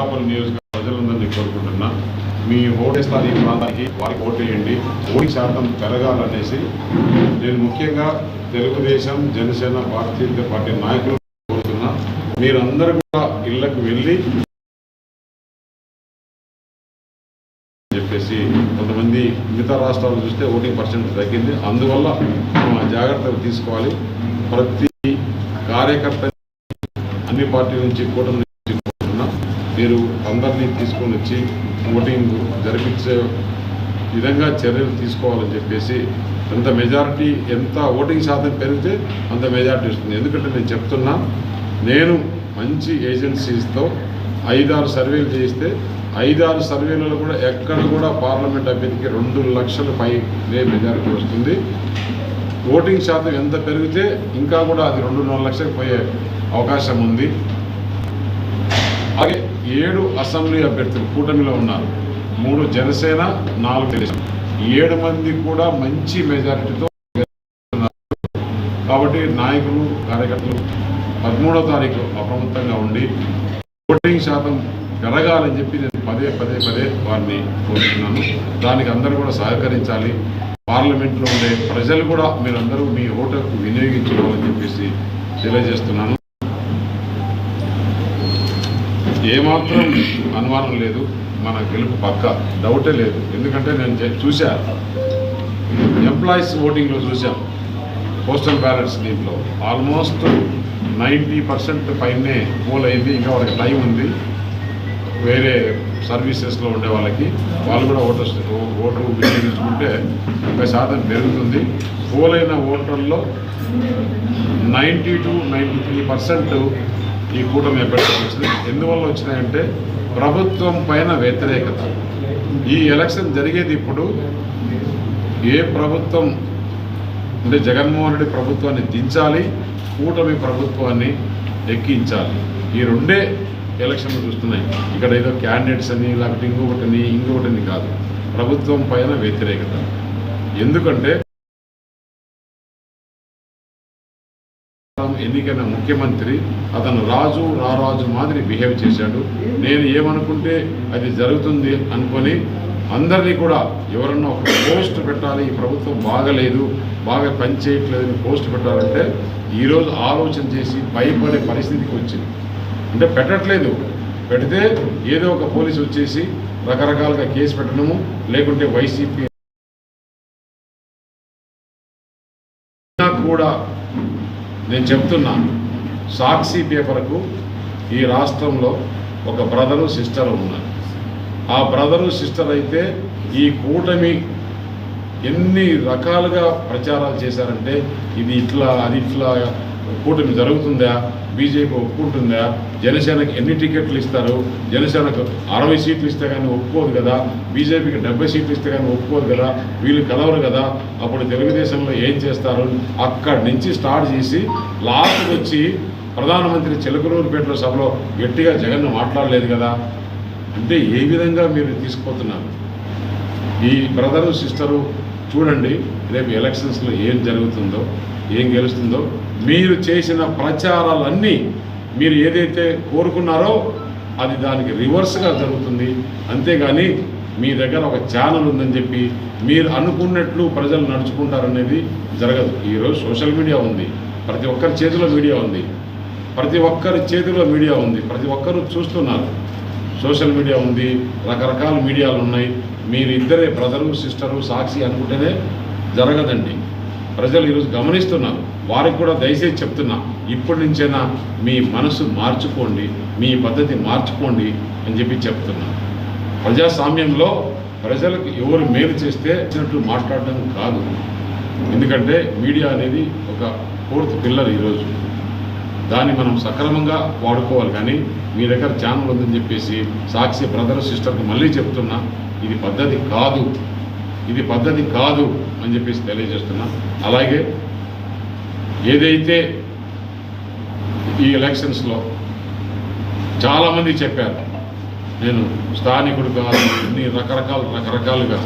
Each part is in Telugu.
అనకాపల్లి నియోజకవర్గ ప్రజలందరినీ కోరుకుంటున్నా మీ ఓటేస్తారు ఈ ప్రాంతానికి వారికి ఓటేయండి ఓటింగ్ శాతం పెరగాలనేసి నేను ముఖ్యంగా తెలుగుదేశం జనసేన భారతీయ జనతా పార్టీ నాయకులు కోరుతున్నా మీరందరూ కూడా ఇళ్ళకు వెళ్ళి చెప్పేసి కొంతమంది మిగతా రాష్ట్రాలు చూస్తే ఓటింగ్ పర్సెంట్ తగ్గింది. అందువల్ల మనం జాగ్రత్తలు తీసుకోవాలి. ప్రతి కార్యకర్త అన్ని పార్టీల నుంచి కూటమి అందరినీ తీసుకొని వచ్చి ఓటింగ్ జరిపించే విధంగా చర్యలు తీసుకోవాలని చెప్పేసి ఎంత మెజారిటీ ఎంత ఓటింగ్ శాతం పెరిగితే అంత మెజారిటీ వస్తుంది. ఎందుకంటే నేను చెప్తున్నా నేను మంచి ఏజెన్సీస్తో ఐదారు సర్వేలు చేయిస్తే ఐదారు సర్వేలలో కూడా ఎక్కడ కూడా పార్లమెంట్ అభ్యర్థికి రెండు లక్షల పైనే మెజారిటీ వస్తుంది. ఓటింగ్ శాతం ఎంత పెరిగితే ఇంకా కూడా అది రెండున్నర లక్షలకు పోయే అవకాశం ఉంది. అలాగే ఏడు అసెంబ్లీ అభ్యర్థులు కూటమిలో ఉన్నారు. మూడు జనసేన నాలుగు తెలుగు. ఏడు మంది కూడా మంచి మెజారిటీతో కాబట్టి నాయకులు కార్యకర్తలు పదమూడో తారీఖు అప్రమత్తంగా ఉండి ఓటింగ్ శాతం పెరగాలని చెప్పి నేను పదే పదే పదే వారిని కోరుతున్నాను. దానికి అందరూ కూడా సహకరించాలి. పార్లమెంట్లో ఉండే ప్రజలు కూడా మీరందరూ మీ ఓటుకు వినియోగించుకోవాలని చెప్పేసి తెలియజేస్తున్నాను. ఏమాత్రం అనుమానం లేదు మన గెలుపు పక్క డౌటే లేదు. ఎందుకంటే నేను చూశా. ఎంప్లాయీస్ ఓటింగ్లో చూశాం. పోస్టల్ బ్యాలెట్స్ దీంట్లో. ఆల్మోస్ట్ నైంటీ పర్సెంట్ పైనే పోల్ అయింది. ఇంకా వాళ్ళకి టైం ఉంది. వేరే సర్వీసెస్లో ఉండే వాళ్ళకి. వాళ్ళు కూడా ఓటర్ ఓటు వినియోగించుకుంటే ఒక శాతం పెరుగుతుంది. పోలైన ఓటర్లో ninety two ninety three percent ఈ కూటమి అభ్యర్థులు ఎందువల్ల వచ్చినాయంటే ప్రభుత్వం పైన వ్యతిరేకత. ఈ ఎలక్షన్ జరిగేది ఇప్పుడు ఏ ప్రభుత్వం అంటే జగన్మోహన్ రెడ్డి ప్రభుత్వాన్ని దించాలి కూటమి ప్రభుత్వాన్ని ఎక్కించాలి. ఈ రెండే ఎలక్షన్లు చూస్తున్నాయి. ఇక్కడ ఏదో క్యాండిడేట్స్ అని లేకపోతే ఇంకొకటిని ఇంకొకటిని కాదు. ప్రభుత్వం పైన వ్యతిరేకత. ఎందుకంటే ఎన్నికైన ముఖ్యమంత్రి అతను రాజు రారాజు మాదిరి బిహేవ్ చేశాడు. నేను ఏమనుకుంటే అది జరుగుతుంది అనుకొని అందరినీ కూడా ఎవరన్నా ఒక పోస్ట్ పెట్టాలి ఈ ప్రభుత్వం బాగలేదు బాగా పనిచేయట్లేదని పోస్ట్ పెట్టాలంటే ఈరోజు ఆలోచన చేసి భయపడే పరిస్థితికి వచ్చింది. అంటే పెట్టట్లేదు. పెడితే ఏదో ఒక పోలీసు వచ్చేసి రకరకాలుగా కేసు పెట్టడము లేకుంటే వైసీపీ కూడా నేను చెప్తున్నాను సాక్షి పేపర్కు ఈ రాష్ట్రంలో ఒక బ్రదరు సిస్టర్ ఉన్నారు. ఆ బ్రదరు సిస్టర్ అయితే ఈ కూటమి ఎన్ని రకాలుగా ప్రచారాలు చేశారంటే ఇది ఇట్లా అది ఇట్లా కూటమి జరుగుతుందా? బీజేపీ ఒప్పుకుంటుందా? జనసేనకి ఎన్ని టికెట్లు ఇస్తారు? జనసేనకు అరవై సీట్లు ఇస్తే కానీ ఒప్పుకోదు కదా? బీజేపీకి డెబ్బై సీట్లు ఇస్తే కానీ ఒప్పుకోదు కదా? వీళ్ళు కలవరు కదా? అప్పుడు తెలుగుదేశంలో ఏం చేస్తారు? అక్కడి నుంచి స్టార్ట్ చేసి లాస్ట్కి వచ్చి ప్రధానమంత్రి చిలకలూరుపేటలో సభలో గట్టిగా జగన్ మాట్లాడలేదు కదా? అంటే ఏ విధంగా మీరు తీసుకుపోతున్నారు? ఈ బ్రదరు సిస్టరు చూడండి రేపు ఎలక్షన్స్లో ఏం జరుగుతుందో ఏం గెలుస్తుందో మీరు చేసిన ప్రచారాలన్నీ మీరు ఏదైతే కోరుకున్నారో అది దానికి రివర్స్గా జరుగుతుంది. అంతేగాని మీ దగ్గర ఒక ఛానల్ ఉందని చెప్పి మీరు అనుకున్నట్లు ప్రజలు నడుచుకుంటారనేది జరగదు. ఈరోజు సోషల్ మీడియా ఉంది. ప్రతి ఒక్కరి చేతిలో మీడియా ఉంది. ప్రతి ఒక్కరి చేతిలో మీడియా ఉంది. ప్రతి ఒక్కరు చూస్తున్నారు. సోషల్ మీడియా ఉంది రకరకాల మీడియాలు ఉన్నాయి. మీరు ఇద్దరే బ్రదరు సిస్టరు సాక్షి అనుకుంటేనే జరగదండి. ప్రజలు ఈరోజు గమనిస్తున్నారు. వారికి కూడా దయచేసి చెప్తున్నా ఇప్పటి నుంచైనా మీ మనసు మార్చుకోండి మీ పద్ధతి మార్చుకోండి అని చెప్పి చెప్తున్నా. ప్రజాస్వామ్యంలో ప్రజలకు ఎవరు మేలు చేస్తే వచ్చినట్లు మాట్లాడడం కాదు. ఎందుకంటే మీడియా అనేది ఒక ఫోర్త్ పిల్లర్ ఈరోజు. దాన్ని మనం సక్రమంగా వాడుకోవాలి. కానీ మీ దగ్గర ఛానల్ ఉందని చెప్పేసి సాక్షి బ్రదర్ సిస్టర్కి మళ్ళీ చెప్తున్నా ఇది పద్ధతి కాదు. ఇది పద్ధతి కాదు అని చెప్పేసి తెలియజేస్తున్నా. అలాగే ఏదైతే ఈ ఎలక్షన్స్లో చాలామంది చెప్పారు నేను స్థానికుడు కాదు ఇన్ని రకరకాల రకరకాలుగా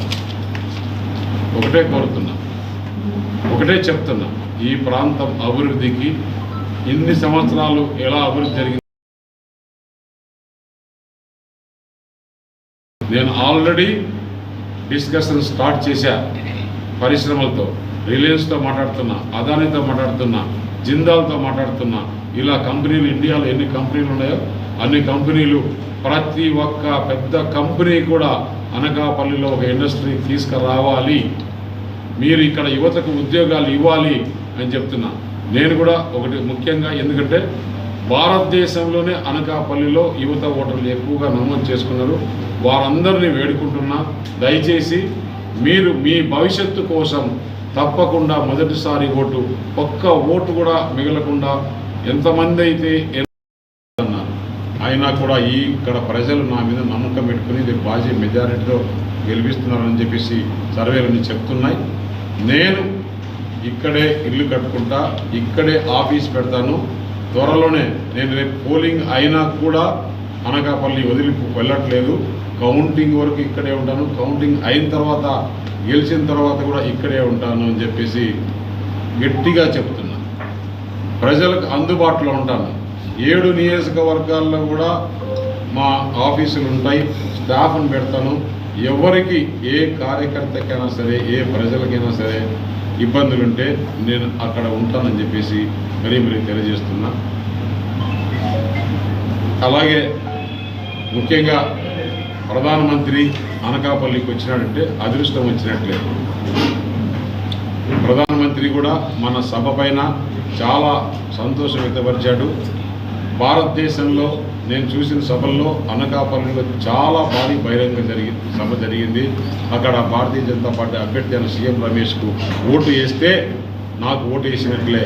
ఒకటే కోరుతున్నా. ఒకటే చెప్తున్నా ఈ ప్రాంతం అభివృద్ధికి ఎన్ని సంవత్సరాలు ఎలా అభివృద్ధి జరిగింది? నేను ఆల్రెడీ డిస్కషన్ స్టార్ట్ చేశా పరిశ్రమలతో రిలయన్స్తో మాట్లాడుతున్నా అదానితో మాట్లాడుతున్నా జిందాల్తో మాట్లాడుతున్నా. ఇలా కంపెనీలు ఇండియాలో ఎన్ని కంపెనీలు ఉన్నాయో అన్ని కంపెనీలు ప్రతి ఒక్క పెద్ద కంపెనీ కూడా అనకాపల్లిలో ఒక ఇండస్ట్రీ తీసుకురావాలి. మీరు ఇక్కడ యువతకు ఉద్యోగాలు ఇవ్వాలి అని చెప్తున్నా. నేను కూడా ఒకటి ముఖ్యంగా ఎందుకంటే భారతదేశంలోనే అనకాపల్లిలో యువత ఓటర్లు ఎక్కువగా నమోదు చేసుకున్నారు. వారందరినీ వేడుకుంటున్నా దయచేసి మీరు మీ భవిష్యత్తు కోసం తప్పకుండా మొదటిసారి ఓటు ఒక్క ఓటు కూడా మిగలకుండా ఎంతమంది అయితే అన్నారు. అయినా కూడా ఈ ఇక్కడ ప్రజలు నా మీద నమ్మకం పెట్టుకుని ఇది బాజీ మెజారిటీతో గెలిపిస్తున్నారని చెప్పేసి సర్వేలన్నీ చెప్తున్నాయి. నేను ఇక్కడే ఇల్లు కట్టుకుంటా ఇక్కడే ఆఫీస్ పెడతాను. త్వరలోనే నేను రేపు పోలింగ్ అయినా కూడా అనకాపల్లి వదిలి వెళ్ళట్లేదు. కౌంటింగ్ వరకు ఇక్కడే ఉంటాను. కౌంటింగ్ అయిన తర్వాత గెలిచిన తర్వాత కూడా ఇక్కడే ఉంటాను అని చెప్పేసి గట్టిగా చెప్తున్నా. ప్రజలకు అందుబాటులో ఉంటాను. ఏడు నియోజకవర్గాల్లో కూడా మా ఆఫీసులు ఉంటాయి. స్టాఫ్ని పెడతాను. ఎవరికి ఏ కార్యకర్తకైనా సరే ఏ ప్రజలకైనా సరే ఇబ్బందులు ఉంటే నేను అక్కడ ఉంటానని చెప్పేసి మరీ మరీ తెలియజేస్తున్నా. అలాగే ముఖ్యంగా ప్రధానమంత్రి అనకాపల్లికి వచ్చినాడంటే అదృష్టం వచ్చినట్లే ప్రధానమంత్రి కూడా మన సభ పైన చాలా సంతోషం వ్యక్తపరిచాడు. భారతదేశంలో నేను చూసిన సభల్లో అనకాపల్లిలో చాలా భారీ బహిరంగ జరిగింది సభ జరిగింది. అక్కడ భారతీయ జనతా పార్టీ అభ్యర్థి అయిన సీఎం రమేష్కు ఓటు వేస్తే నాకు ఓటు వేసినట్లే.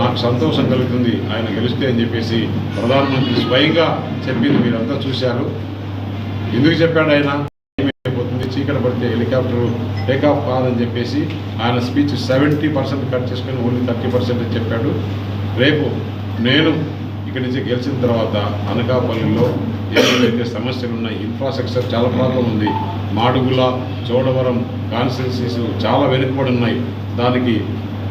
నాకు సంతోషం కలుగుతుంది. ఆయన గెలిస్తే అని చెప్పేసి ప్రధానమంత్రి స్వయంగా చెప్పింది మీరంతా చూశారు. ఎందుకు చెప్పాడు ఆయన? అయిపోతుంది చీకటి పడితే హెలికాప్టర్ టేకాఫ్ కాదని చెప్పేసి ఆయన స్పీచ్ సెవెంటీ పర్సెంట్ కట్ చేసుకొని ఓన్లీ థర్టీ పర్సెంట్ చెప్పాడు. రేపు నేను ఇక్కడి నుంచి గెలిచిన తర్వాత అనకాపల్లిలో ఏదైతే సమస్యలు ఉన్నాయి ఇన్ఫ్రాస్ట్రక్చర్ చాలా ప్రాబ్లం ఉంది. మాడుగుల చోడవరం కాన్స్టిట్యున్సీస్ చాలా వెనుకబడి ఉన్నాయి. దానికి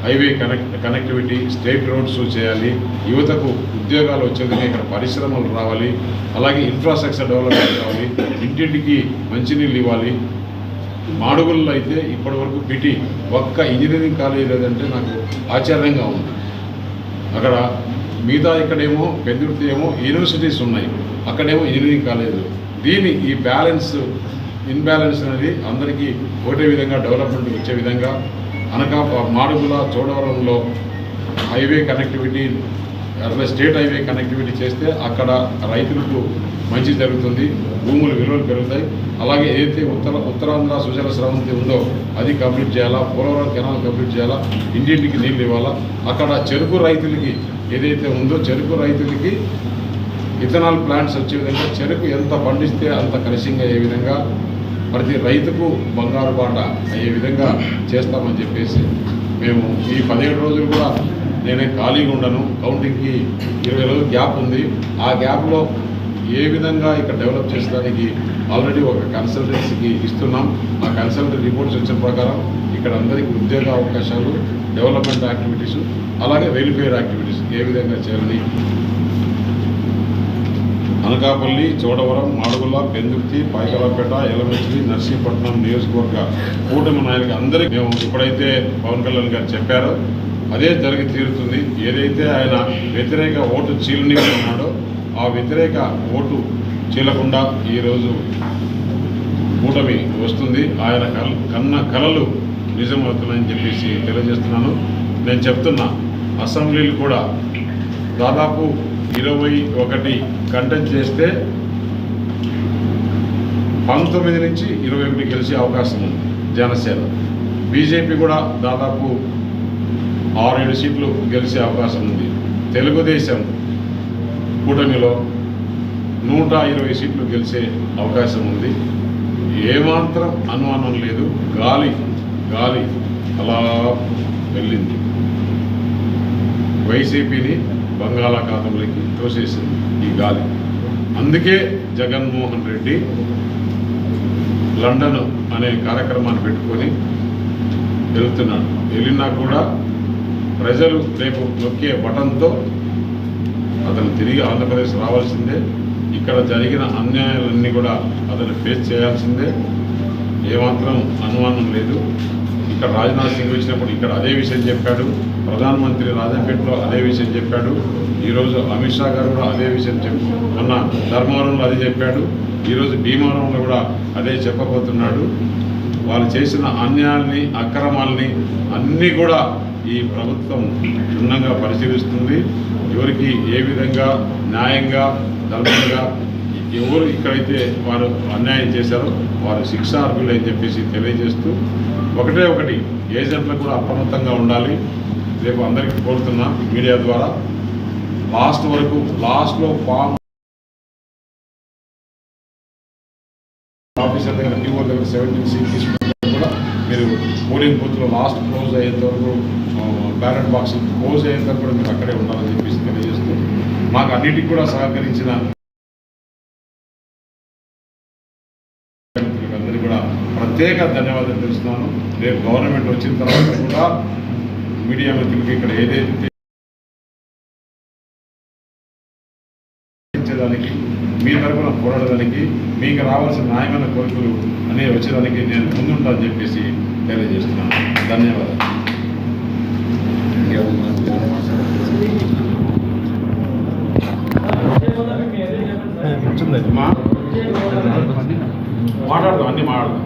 highway connect connectivity state roads చేయాలి. యువతకు ఉద్యోగాలు వచ్చేందుకు ఇక్కడ పరిశ్రమలు రావాలి. అలాగే ఇన్ఫ్రాస్ట్రక్చర్ డెవలప్మెంట్ కావాలి. ఇంటింటికి మంచినీళ్ళు ఇవ్వాలి. మాడుగుల్లో అయితే ఇప్పటి వరకు పిటి ఒక్క ఇంజనీరింగ్ కాలేజ్ లేదంటే నాకు ఆశ్చర్యంగా ఉంది. అక్కడ మిగతా ఇక్కడేమో పెందుర్తి ఏమో యూనివర్సిటీస్ ఉన్నాయి. అక్కడేమో ఇంజనీరింగ్ కాలేజ్ దీని ఈ బ్యాలెన్స్ ఇన్బ్యాలెన్స్ అనేది అందరికీ ఒకటే విధంగా డెవలప్మెంట్ వచ్చే విధంగా అనకా మాడుగుల చోడవరంలో హైవే కనెక్టివిటీ అట్లా స్టేట్ హైవే కనెక్టివిటీ చేస్తే అక్కడ రైతులకు మంచి జరుగుతుంది భూముల విలువలు పెరుగుతాయి. అలాగే ఏదైతే ఉత్తర ఉత్తరాంధ్ర సుజల స్రవంతి ఉందో అది కంప్లీట్ చేయాలా? పోలవరం కెనాల్ కంప్లీట్ చేయాలా? ఇంటింటికి నీళ్ళు ఇవ్వాలా? అక్కడ చెరుకు రైతులకి ఏదైతే ఉందో చెరుకు రైతులకి ఇథనాల్ ప్లాంట్స్ వచ్చే విధంగా చెరుకు ఎంత పండిస్తే అంత కలుషింగ్ అయ్యే విధంగా ప్రతి రైతుకు బంగారు బాట అయ్యే విధంగా చేస్తామని చెప్పేసి మేము ఈ పదిహేడు రోజులు కూడా నేనే ఖాళీగా ఉండను. కౌంటింగ్కి ఇరవై రోజులు గ్యాప్ ఉంది. ఆ గ్యాప్లో ఏ విధంగా ఇక్కడ డెవలప్ చేసడానికి ఆల్రెడీ ఒక కన్సల్టెన్సీకి ఇస్తున్నాం. ఆ కన్సల్టెన్సీ రిపోర్ట్స్ వచ్చిన ప్రకారం ఇక్కడ అందరికీ ఉద్యోగ అవకాశాలు డెవలప్మెంట్ యాక్టివిటీస్ అలాగే వెల్ఫేర్ యాక్టివిటీస్ ఏ విధంగా చేయాలని. అనకాపల్లి చోడవరం మాడుగుల పెందుర్తి పైకలపేట ఎలమంచిలి నర్సీపట్నం నియోజకవర్గ కూటమి నాయకులు అందరికీ మేము ఇప్పుడైతే పవన్ కళ్యాణ్ గారు చెప్పారో. అదే జరిగి తీరుతుంది. ఏదైతే ఆయన వ్యతిరేక ఓటు చీలని ఉన్నాడో ఆ వ్యతిరేక ఓటు చీలకుండా ఈరోజు కూటమి వస్తుంది. ఆయన కల్ కన్న కళలు నిజమవుతున్నాయని చెప్పేసి తెలియజేస్తున్నాను. నేను చెప్తున్నా అసెంబ్లీలు కూడా దాదాపు ఇరవై ఒకటి కంటెంట్ చేస్తే పంతొమ్మిది నుంచి ఇరవై ఒకటి గెలిచే అవకాశం ఉంది జనసేన. బీజేపీ కూడా దాదాపు ఆరు ఏడు సీట్లు గెలిచే అవకాశం ఉంది. తెలుగుదేశం కూటమిలో నూట ఇరవై సీట్లు గెలిచే అవకాశం ఉంది. ఏమాత్రం అనుమానం లేదు. గాలి గాలి అలా వెళ్ళింది. వైసీపీని బంగాళాఖాతంలోకి తోసేసింది ఈ గాలి. అందుకే జగన్మోహన్ రెడ్డి లండన్ అనే కార్యక్రమాన్ని పెట్టుకొని వెళ్తున్నాడు. వెళ్ళినా కూడా ప్రజలు రేపు నొక్కే బటన్తో అతను తిరిగి ఆంధ్రప్రదేశ్ రావాల్సిందే. ఇక్కడ జరిగిన అన్యాయాలన్నీ కూడా అతను ఫేస్ చేయాల్సిందే. ఏమాత్రం అనుమానం లేదు. ఇక్కడ రాజ్నాథ్ సింగ్ వచ్చినప్పుడు ఇక్కడ అదే విషయం చెప్పాడు. ప్రధానమంత్రి రాజంపేటలో అదే విషయం చెప్పాడు. ఈరోజు అమిత్ షా గారు కూడా అదే విషయం చెప్పి మొన్న ధర్మవరంలో అదే చెప్పాడు. ఈరోజు భీమవరంలో కూడా అదే చెప్పబోతున్నాడు. వాళ్ళు చేసిన అన్యాయాల్ని అక్రమాల్ని అన్నీ కూడా ఈ ప్రభుత్వం క్షుణ్ణంగా పరిశీలిస్తుంది. ఎవరికి ఏ విధంగా న్యాయంగా ధర్మంగా ఎవరు ఇక్కడైతే వారు అన్యాయం చేశారో వారు శిక్షార్హులు అని చెప్పేసి తెలియజేస్తూ ఒకటే ఒకటి ఏజెంట్లకు కూడా అప్రమత్తంగా ఉండాలి. రేపు అందరికీ కోరుతున్నా మీడియా ద్వారా. లాస్ట్ వరకు లాస్ట్లో ఫామ్ ఆఫీసర్ దగ్గర టీఓ దగ్గర సెవెంటీన్ సీట్ తీసుకుంటే పోలింగ్ బూత్లో లాస్ట్ క్లోజ్ అయ్యేంత వరకు బ్యాలెట్ బాక్స్ క్లోజ్ అయ్యేంత వరకు కూడా మీరు అక్కడే ఉండాలని చెప్పేసి తెలియజేస్తూ మాకు అన్నిటికీ కూడా సహకరించిన అందరికీ కూడా ప్రత్యేక ధన్యవాదాలు తెలుస్తున్నాను. రేపు గవర్నమెంట్ వచ్చిన తర్వాత కూడా మీడియా మిత్రులకి ఇక్కడ ఏదైతే దానికి మీ తరఫున పోరాడడానికి మీకు రావాల్సిన న్యాయమైన కోరికలు అనేవి వచ్చేదానికి నేను ముందుంటానని చెప్పేసి తెలియజేస్తున్నాను. ధన్యవాదాలు. మాట్లాడదాం అన్నీ మాట్లాడదాం.